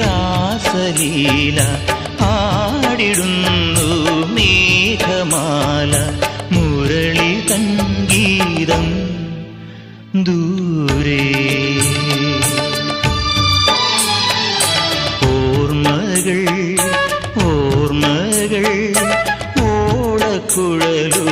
രാസലീല ആടിടുന്നു മേഘമാല മുരളി തങ്കീതം ദൂരെ. ഓർമ്മകൾ ഓർമ്മകൾ ഓടക്കുഴലൂ